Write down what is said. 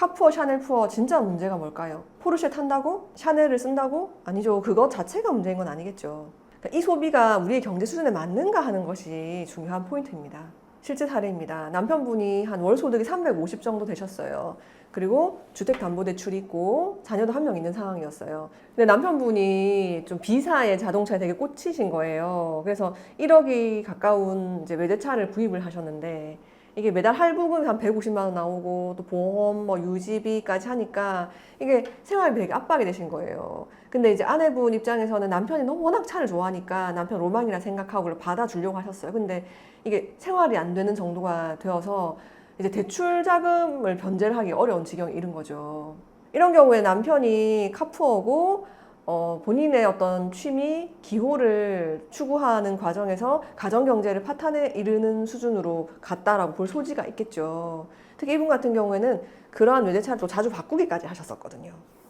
카푸어, 샤넬 푸어 진짜 문제가 뭘까요? 포르쉐 탄다고? 샤넬을 쓴다고? 아니죠. 그것 자체가 문제인 건 아니겠죠. 그러니까 이 소비가 우리의 경제 수준에 맞는가 하는 것이 중요한 포인트입니다. 실제 사례입니다. 남편분이 한 월 소득이 350 정도 되셨어요. 그리고 주택담보대출이 있고 자녀도 한 명 있는 상황이었어요. 근데 남편분이 좀 비사의 자동차에 되게 꽂히신 거예요. 그래서 1억이 가까운 이제 외제차를 구입을 하셨는데 이게 매달 할부금이 한 150만 원 나오고 또 보험 뭐 유지비까지 하니까 이게 생활비 되게 압박이 되신 거예요. 근데 이제 아내분 입장에서는 남편이 너무 워낙 차를 좋아하니까 남편 로망이라 생각하고 그걸 받아주려고 하셨어요. 근데 이게 생활이 안 되는 정도가 되어서 이제 대출 자금을 변제를 하기 어려운 지경에 이른 거죠. 이런 경우에 남편이 카푸어고 어, 본인의 어떤 취미, 기호를 추구하는 과정에서 가정 경제를 파탄에 이르는 수준으로 갔다라고 볼 소지가 있겠죠. 특히 이분 같은 경우에는 그러한 외제차를 또 자주 바꾸기까지 하셨었거든요.